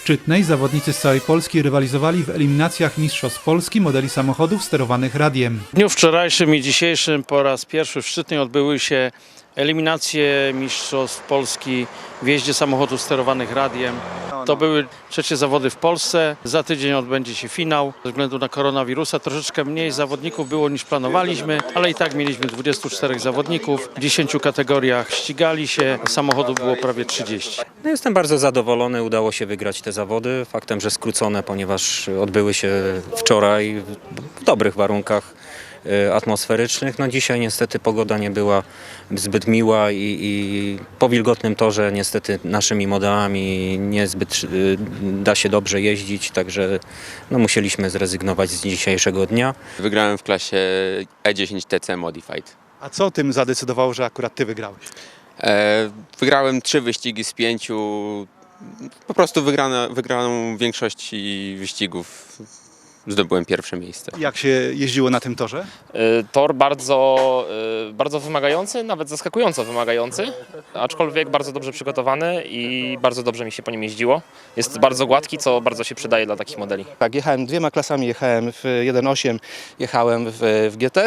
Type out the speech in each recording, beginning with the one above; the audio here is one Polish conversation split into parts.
Szczytnej zawodnicy z całej Polski rywalizowali w eliminacjach Mistrzostw Polski modeli samochodów sterowanych radiem. W dniu wczorajszym i dzisiejszym po raz pierwszy w Szczytnej odbyły się eliminacje Mistrzostw Polski w jeździe samochodów sterowanych radiem. To były trzecie zawody w Polsce. Za tydzień odbędzie się finał. Ze względu na koronawirusa troszeczkę mniej zawodników było niż planowaliśmy, ale i tak mieliśmy 24 zawodników. W 10 kategoriach ścigali się, samochodów było prawie 30. No jestem bardzo zadowolony, udało się wygrać te zawody. Faktem, że skrócone, ponieważ odbyły się wczoraj w dobrych warunkach atmosferycznych. No dzisiaj niestety pogoda nie była zbyt miła i, i po wilgotnym torze niestety naszymi modelami niezbyt e, da się dobrze jeździć, także no musieliśmy zrezygnować z dzisiejszego dnia. Wygrałem w klasie E10 TC Modified. A co tym zadecydowało, że akurat ty wygrałeś? E, wygrałem trzy wyścigi z pięciu. Po prostu wygrana, wygraną większości wyścigów zdobyłem pierwsze miejsce. Jak się jeździło na tym torze? Y, Tor bardzo, y, bardzo wymagający, nawet zaskakująco wymagający, aczkolwiek bardzo dobrze przygotowany i bardzo dobrze mi się po nim jeździło. Jest bardzo gładki, co bardzo się przydaje dla takich modeli. Tak, jechałem dwiema klasami, jechałem w 1.8, jechałem w, w GT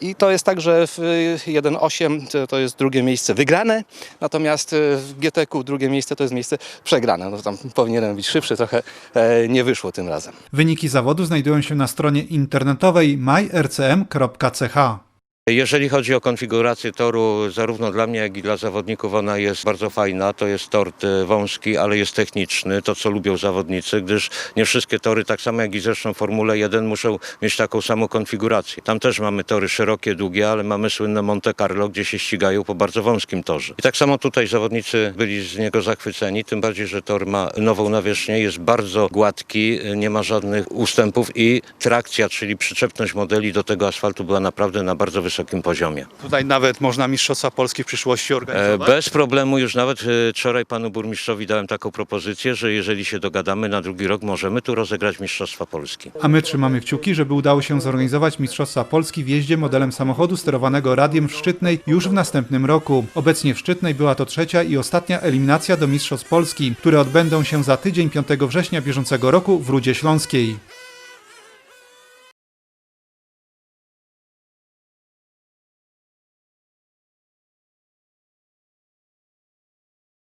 i to jest tak, że w 1.8 to, jest drugie miejsce wygrane, natomiast w GT-ku drugie miejsce to jest miejsce przegrane. No tam powinienem być szybszy, trochę e, nie wyszło tym razem. Wyniki zawodu znajdują się na stronie internetowej myrcm.ch. Jeżeli chodzi o konfigurację toru, zarówno dla mnie, jak i dla zawodników, ona jest bardzo fajna. To jest tort e, wąski, ale jest techniczny, to co lubią zawodnicy, gdyż nie wszystkie tory, tak samo jak i zresztą Formule 1, muszą mieć taką samą konfigurację. Tam też mamy tory szerokie, długie, ale mamy słynne Monte Carlo, gdzie się ścigają po bardzo wąskim torze. I tak samo tutaj zawodnicy byli z niego zachwyceni, tym bardziej, że tor ma nową nawierzchnię, jest bardzo gładki, e, nie ma żadnych ustępów i trakcja, czyli przyczepność modeli do tego asfaltu była naprawdę na bardzo wysokim poziomie. Tutaj nawet można Mistrzostwa Polski w przyszłości E, organizować. Bez problemu już nawet e, wczoraj panu burmistrzowi dałem taką propozycję, że jeżeli się dogadamy na drugi rok, możemy tu rozegrać Mistrzostwa Polski. A my trzymamy kciuki, żeby udało się zorganizować Mistrzostwa Polski w jeździe modelem samochodu sterowanego radiem w Szczytnej już w następnym roku. Obecnie w Szczytnej była to trzecia i ostatnia eliminacja do Mistrzostw Polski, które odbędą się za tydzień 5 września bieżącego roku w Rudzie Śląskiej.